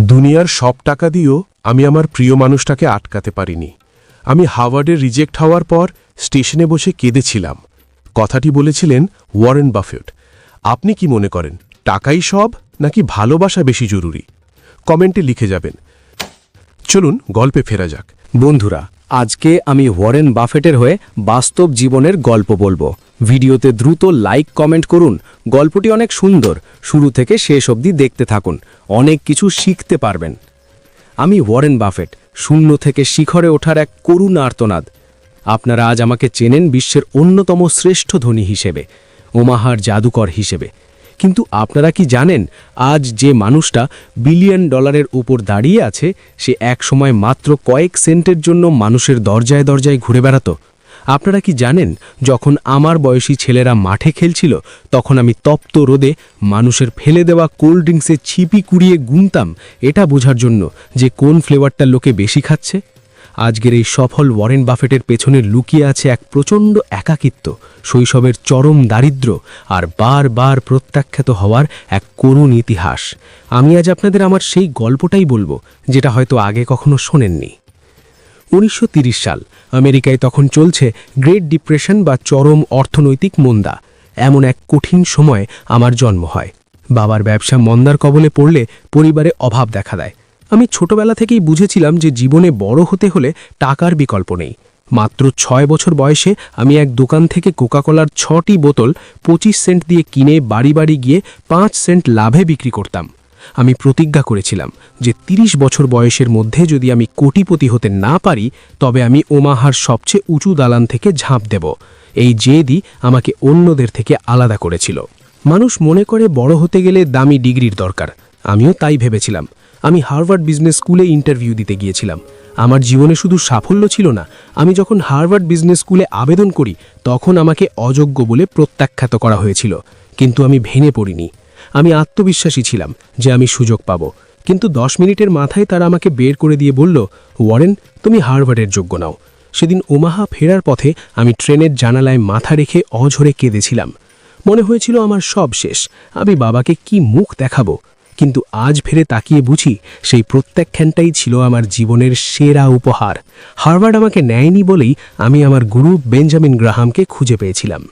দুনিয়ার সব টাকা দিয়েও আমি আমার প্রিয় মানুষটাকে আটকাতে পারিনি। আমি হাওয়ার্ডে রিজেক্ট হওয়ার পর স্টেশনে বসে কেঁদেছিলাম। কথাটি বলেছিলেন ওয়ারেন বাফেট। আপনি কি মনে করেন, টাকাই সব নাকি ভালোবাসা বেশি জরুরি? কমেন্টে লিখে যাবেন। চলুন, গল্পে ফেরা যাক। বন্ধুরা, আজকে আমি ওয়ারেন বাফেটের হয়ে বাস্তব জীবনের গল্প বলব। ভিডিওতে দ্রুত লাইক কমেন্ট করুন। গল্পটি অনেক সুন্দর। শুরু থেকে শেষ অবধি দেখতে থাকুন। অনেক কিছু শিখতে পারবেন। আমি ওয়ারেন বাফেট, শূন্য থেকে শিখরে ওঠার এক করুণ আর্তনাদ। আপনারা আজ আমাকে চেনেন বিশ্বের অন্যতম শ্রেষ্ঠ ধনী হিসেবে, ওমাহার জাদুকর হিসেবে। কিন্তু আপনারা কি জানেন, আজ যে মানুষটা বিলিয়ন ডলারের উপর দাঁড়িয়ে আছে, সে এক সময় মাত্র কয়েক সেন্টের জন্য মানুষের দরজায় দরজায় ঘুরে বেড়াতো? আপনারা কি জানেন, যখন আমার বয়সী ছেলেরা মাঠে খেলছিল, তখন আমি তপ্ত রোদে মানুষের ফেলে দেওয়া কোল্ড ড্রিঙ্কসে ছিপি কুড়িয়ে গুনতাম। এটা বোঝার জন্য যে কোন ফ্লেভারটা লোকে বেশি খাচ্ছে। আজকের এই সফল ওয়ারেন বাফেটের পেছনে লুকিয়ে আছে এক প্রচণ্ড একাকিত্ব, শৈশবের চরম দারিদ্র্য আর বারবার প্রত্যাখ্যাত হওয়ার এক করুণ ইতিহাস। আমি আজ আপনাদের আমার সেই গল্পটাই বলব, যেটা হয়তো আগে কখনো শোনেননি। উনিশশো সাল। আমেরিকায় তখন চলছে গ্রেট ডিপ্রেশন বা চরম অর্থনৈতিক মন্দা। এমন এক কঠিন সময়ে আমার জন্ম হয়। বাবার ব্যবসা মন্দার কবলে পড়লে পরিবারে অভাব দেখা দেয়। আমি ছোটবেলা থেকেই বুঝেছিলাম যে জীবনে বড় হতে হলে টাকার বিকল্প নেই। মাত্র ছয় বছর বয়সে আমি এক দোকান থেকে কোকাকোলার ছটি বোতল পঁচিশ সেন্ট দিয়ে কিনে বাড়ি বাড়ি গিয়ে পাঁচ সেন্ট লাভে বিক্রি করতাম। আমি প্রতিজ্ঞা করেছিলাম যে ৩০ বছর বয়সের মধ্যে যদি আমি কোটিপতি হতে না পারি, তবে আমি ওমাহার সবচেয়ে উঁচু দালান থেকে ঝাঁপ দেব। এই জেদি আমাকে অন্যদের থেকে আলাদা করেছিল। মানুষ মনে করে বড় হতে গেলে দামি ডিগ্রির দরকার। আমিও তাই ভেবেছিলাম। আমি হার্ভার্ড বিজনেস স্কুলে ইন্টারভিউ দিতে গিয়েছিলাম। আমার জীবনে শুধু সাফল্য ছিল না, আমি যখন হার্ভার্ড বিজনেস স্কুলে আবেদন করি, তখন আমাকে অযোগ্য বলে প্রত্যাখ্যাত করা হয়েছিল। কিন্তু আমি ভেঙে পড়িনি। আমি আত্মবিশ্বাসী ছিলাম যে আমি সুযোগ পাব। কিন্তু দশ মিনিটের মাথায় তারা আমাকে বের করে দিয়ে বলল, ওয়ারেন, তুমি হার্ভার্ডের যোগ্য নাও। সেদিন ওমাহা ফেরার পথে আমি ট্রেনের জানালায় মাথা রেখে অঝরে কেঁদেছিলাম। মনে হয়েছিল আমার সব শেষ, আমি বাবাকে কি মুখ দেখাবো। কিন্তু আজ ফেরে তাকিয়ে বুঝি সেই প্রত্যাখ্যানটাই ছিল আমার জীবনের সেরা উপহার। হার্ভার্ড আমাকে নেয়নি বলেই আমি আমার গুরু বেঞ্জামিন গ্রাহামকে খুঁজে পেয়েছিলাম।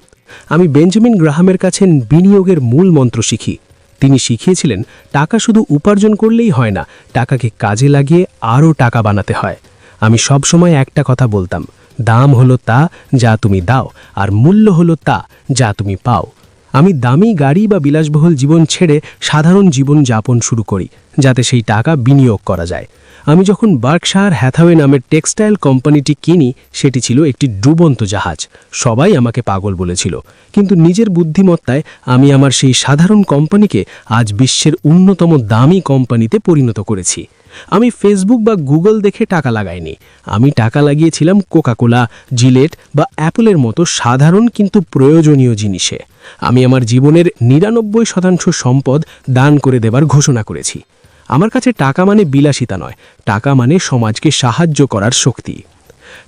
আমি বেঞ্জামিন গ্রাহামের কাছে বিনিয়োগের মূল মন্ত্র শিখি। তিনি শিখিয়েছিলেন, টাকা শুধু উপার্জন করলেই হয় না, টাকাকে কাজে লাগিয়ে আরও টাকা বানাতে হয়। আমি সব সময় একটা কথা বলতাম, দাম হলো তা যা তুমি দাও, আর মূল্য হলো তা যা তুমি পাও। আমি দামি গাড়ি বা বিলাসবহুল জীবন ছেড়ে সাধারণ জীবন যাপন শুরু করি, যাতে সেই টাকা বিনিয়োগ করা যায়। আমি যখন বার্কশায়ার হ্যাথাওয়ে নামের টেক্সটাইল কোম্পানিটি কিনি, সেটি ছিল একটি ডুবন্ত জাহাজ। সবাই আমাকে পাগল বলেছিল। কিন্তু নিজের বুদ্ধিমত্তায় আমি আমার সেই সাধারণ কোম্পানিকে আজ বিশ্বের অন্যতম দামি কোম্পানিতে পরিণত করেছি। আমি ফেসবুক বা গুগল দেখে টাকা লাগাইনি। আমি টাকা লাগিয়েছিলাম কোকাকোলা, জিলেট বা অ্যাপলের মতো সাধারণ কিন্তু প্রয়োজনীয় জিনিসে। আমি আমার জীবনের নিরানব্বই শতাংশ সম্পদ দান করে দেবার ঘোষণা করেছি। আমার কাছে টাকা মানে বিলাসিতা নয়, টাকা মানে সমাজকে সাহায্য করার শক্তি।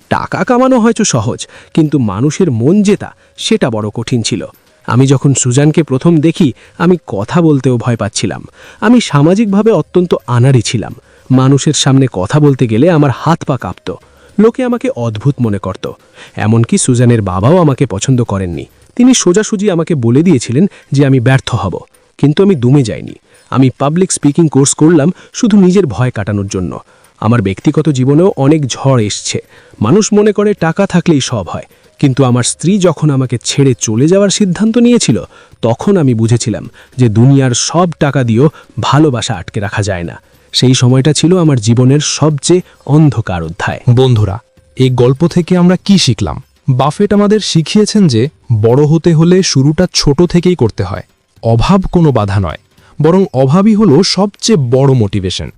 টাকা কামানো হয়তো সহজ, কিন্তু মানুষের মন জেতা সেটা বড় কঠিন ছিল। আমি যখন সুজানকে প্রথম দেখি, আমি কথা বলতেও ভয় পাচ্ছিলাম। আমি সামাজিকভাবে অত্যন্ত আনাড়ি ছিলাম। মানুষের সামনে কথা বলতে গেলে আমার হাত পা কাঁপত। লোকে আমাকে অদ্ভুত মনে করত। এমনকি সুজানের বাবাও আমাকে পছন্দ করেননি। তিনি সোজাসুজি আমাকে বলে দিয়েছিলেন যে আমি ব্যর্থ হব, কিন্তু আমি দুমে যাইনি। আমি পাবলিক স্পিকিং কোর্স করলাম শুধু নিজের ভয় কাটানোর জন্য। আমার ব্যক্তিগত জীবনেও অনেক ঝড় এসছে। মানুষ মনে করে টাকা থাকলেই সব হয়, কিন্তু আমার স্ত্রী যখন আমাকে ছেড়ে চলে যাওয়ার সিদ্ধান্ত নিয়েছিল, তখন আমি বুঝেছিলাম যে দুনিয়ার সব টাকা দিয়েও ভালোবাসা আটকে রাখা যায় না। সেই সময়টা ছিল আমার জীবনের সবচেয়ে অন্ধকার অধ্যায়। বন্ধুরা, এই গল্প থেকে আমরা কি শিখলাম? বাফেট আমাদের শিখিয়েছেন যে বড় হতে হলে শুরুটা ছোট থেকেই করতে হয়। অভাব কোনো বাধা নয়। বরং অভাবই হলো সবচেয়ে বড় মোটিভেশন।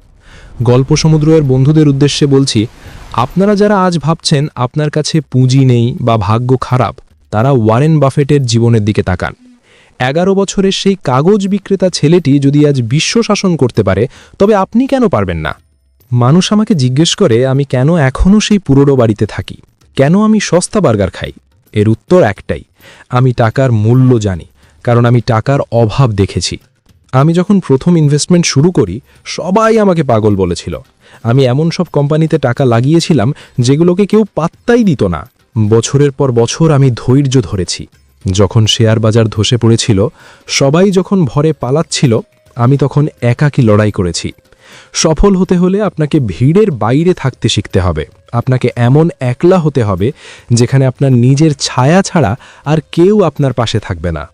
গল্প সমুদ্রের বন্ধুদের উদ্দেশ্যে বলছি, আপনারা যারা আজ ভাবছেন আপনার কাছে পুঁজি নেই বা ভাগ্য খারাপ, তারা ওয়ারেন বাফেটের জীবনের দিকে তাকান। এগারো বছরের সেই কাগজ বিক্রেতা ছেলেটি যদি আজ বিশ্ব শাসন করতে পারে, তবে আপনি কেন পারবেন না? মানুষ আমাকে জিজ্ঞেস করে, আমি কেন এখনও সেই পুরনো বাড়িতে থাকি? কেন আমি সস্তা বার্গার খাই? এর উত্তর একটাই, আমি টাকার মূল্য জানি, কারণ আমি টাকার অভাব দেখেছি। আমি যখন প্রথম ইনভেস্টমেন্ট শুরু করি, সবাই আমাকে পাগল বলেছিল। আমি এমন সব কোম্পানিতে টাকা লাগিয়েছিলাম যেগুলোকে কেউ পাত্তাই দিত না। বছরের পর বছর আমি ধৈর্য ধরেছি। যখন শেয়ার বাজার ধসে পড়েছিল, সবাই যখন ভরে পালাচ্ছিল, আমি তখন একাকী লড়াই করেছি। সফল হতে হলে আপনাকে ভিড়ের বাইরে থাকতে শিখতে হবে। আপনাকে এমন একলা হতে হবে যেখানে আপনার নিজের ছায়া ছাড়া আর কেউ আপনার পাশে থাকবে না।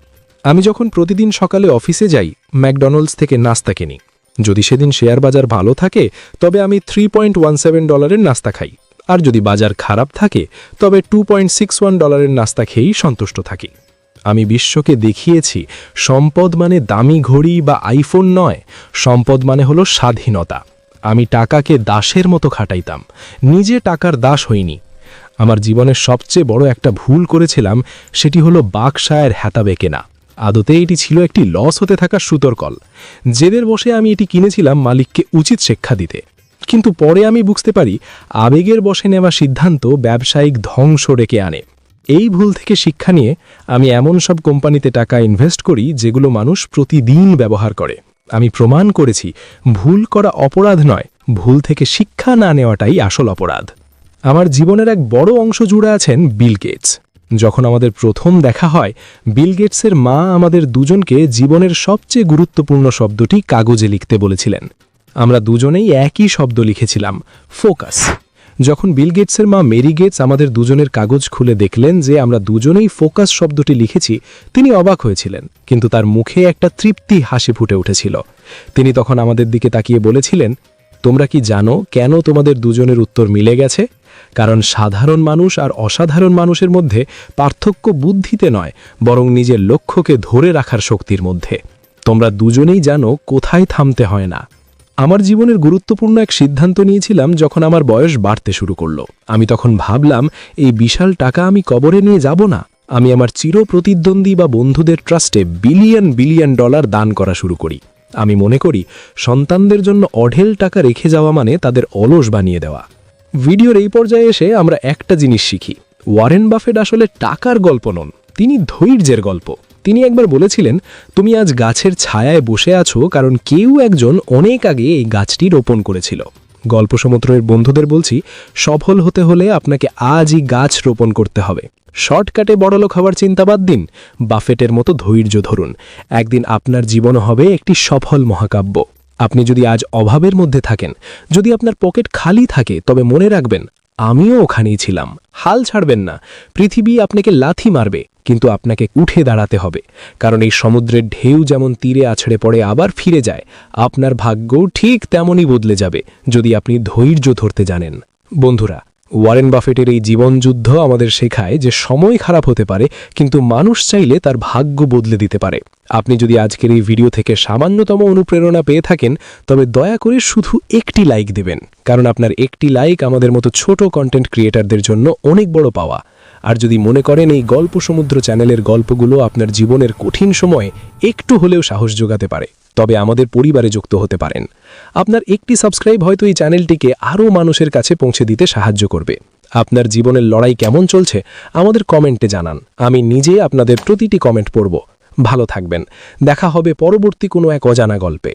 আমি যখন প্রতিদিন সকালে অফিসে যাই, ম্যাকডোনাল্ডস থেকে নাস্তা কিনি। যদি সেদিন শেয়ার বাজার ভালো থাকে, তবে আমি থ্রি পয়েন্ট ওয়ান সেভেন ডলারের নাস্তা খাই। আর যদি বাজার খারাপ থাকে, তবে টু পয়েন্ট সিক্স ওয়ান ডলারের নাস্তা খেয়েই সন্তুষ্ট থাকি। আমি বিশ্বকে দেখিয়েছি, সম্পদ মানে দামি ঘড়ি বা আইফোন নয়, সম্পদ মানে হলো স্বাধীনতা। আমি টাকাকে দাসের মতো খাটাইতাম, নিজে টাকার দাস হইনি। আমার জীবনের সবচেয়ে বড় একটা ভুল করেছিলাম, সেটি হলো বাকশায়ের হ্যাতাবে কেনা আদতে এটি ছিল একটি লস হতে থাকা সুতোর কল জেদের বসে আমি এটি কিনেছিলাম মালিককে উচিত শিক্ষা দিতে। কিন্তু পরে আমি বুঝতে পারি, আবেগের বসে নেওয়া সিদ্ধান্ত ব্যবসায়িক ধ্বংস ডেকে আনে। এই ভুল থেকে শিক্ষা নিয়ে আমি এমন সব কোম্পানিতে টাকা ইনভেস্ট করি যেগুলো মানুষ প্রতিদিন ব্যবহার করে। আমি প্রমাণ করেছি, ভুল করা অপরাধ নয়, ভুল থেকে শিক্ষা না নেওয়াটাই আসল অপরাধ। আমার জীবনের এক বড় অংশ জুড়ে আছেন বিল গেটস। যখন আমাদের প্রথম দেখা হয়, বিল গেটসের মা আমাদের দুজনকে জীবনের সবচেয়ে গুরুত্বপূর্ণ শব্দটি কাগজে লিখতে বলেছিলেন। আমরা দুজনেই একই শব্দ লিখেছিলাম, ফোকাস। যখন বিল গেটসের মা মেরি গেটস আমাদের দুজনের কাগজ খুলে দেখলেন যে আমরা দুজনেই ফোকাস শব্দটি লিখেছি, তিনি অবাক হয়েছিলেন, কিন্তু তার মুখে একটা তৃপ্তি হাসি ফুটে উঠেছিল। তিনি তখন আমাদের দিকে তাকিয়ে বলেছিলেন, তোমরা কি জানো কেন তোমাদের দুজনের উত্তর মিলে গেছে? কারণ সাধারণ মানুষ আর অসাধারণ মানুষের মধ্যে পার্থক্য বুদ্ধিতে নয়, বরং নিজের লক্ষ্যকে ধরে রাখার শক্তির মধ্যে। তোমরা দুজনেই জানো কোথায় থামতে হয় না। আমার জীবনের গুরুত্বপূর্ণ এক সিদ্ধান্ত নিয়েছিলাম যখন আমার বয়স বাড়তে শুরু করল। আমি তখন ভাবলাম, এই বিশাল টাকা আমি কবরে নিয়ে যাব না। আমি আমার চির প্রতিদ্বন্দ্বী বা বন্ধুদের ট্রাস্টে বিলিয়ন বিলিয়ন ডলার দান করা শুরু করি। আমি মনে করি, সন্তানদের জন্য অঢেল টাকা রেখে যাওয়া মানে তাদের অলস বানিয়ে দেওয়া। ভিডিওর এই পর্যায়ে এসে আমরা একটা জিনিস শিখি। ওয়ারেন বাফেট আসলে টাকার গল্প নন, তিনি ধৈর্যের গল্প। তিনি একবার বলেছিলেন, তুমি আজ গাছের ছায়ায় বসে আছো কারণ কেউ একজন অনেক আগে এই গাছটি রোপণ করেছিল। গল্প সমুদ্রের বন্ধুদের বলছি, সফল হতে হলে আপনাকে আজই গাছ রোপণ করতে হবে। শর্টকাটে বড়লোক হওয়ার চিন্তা বাদ দিন। বাফেটের মতো ধৈর্য ধরুন। একদিন আপনার জীবন হবে একটি সফল মহাকাব্য। আপনি যদি আজ অভাবের মধ্যে থাকেন, যদি আপনার পকেট খালি থাকে, তবে মনে রাখবেন, আমিও ওখানেই ছিলাম। হাল ছাড়বেন না। পৃথিবী আপনাকে লাথি মারবে। কিন্তু আপনাকে উঠে দাঁড়াতে হবে, কারণ এই সমুদ্রের ঢেউ যেমন তীরে আছড়ে পড়ে আবার ফিরে যায়, আপনার ভাগ্যও ঠিক তেমনই বদলে যাবে, যদি আপনি ধৈর্য ধরতে জানেন। বন্ধুরা, ওয়ারেন বাফেটের এই জীবনযুদ্ধ আমাদের শেখায় যে সময় খারাপ হতে পারে, কিন্তু মানুষ চাইলে তার ভাগ্য বদলে দিতে পারে। আপনি যদি আজকের এই ভিডিও থেকে সামান্যতম অনুপ্রেরণা পেয়ে থাকেন, তবে দয়া করে শুধু একটি লাইক দেবেন, কারণ আপনার একটি লাইক আমাদের মতো ছোট কন্টেন্ট ক্রিয়েটারদের জন্য অনেক বড় পাওয়া। আর যদি মনে করেন এই গল্প সমুদ্র চ্যানেলের গল্পগুলো আপনার জীবনের কঠিন সময়ে একটু হলেও সাহস যোগাতে পারে, তবে আমাদের পরিবারে যুক্ত হতে পারেন। আপনার একটি সাবস্ক্রাইব হয়তো এই চ্যানেলটিকে আরও মানুষের কাছে পৌঁছে দিতে সাহায্য করবে। আপনার জীবনের লড়াই কেমন চলছে, আমাদের কমেন্টে জানান। আমি নিজে আপনাদের প্রতিটি কমেন্ট পড়ব। ভালো থাকবেন। দেখা হবে পরবর্তী কোনো এক অজানা গল্পে।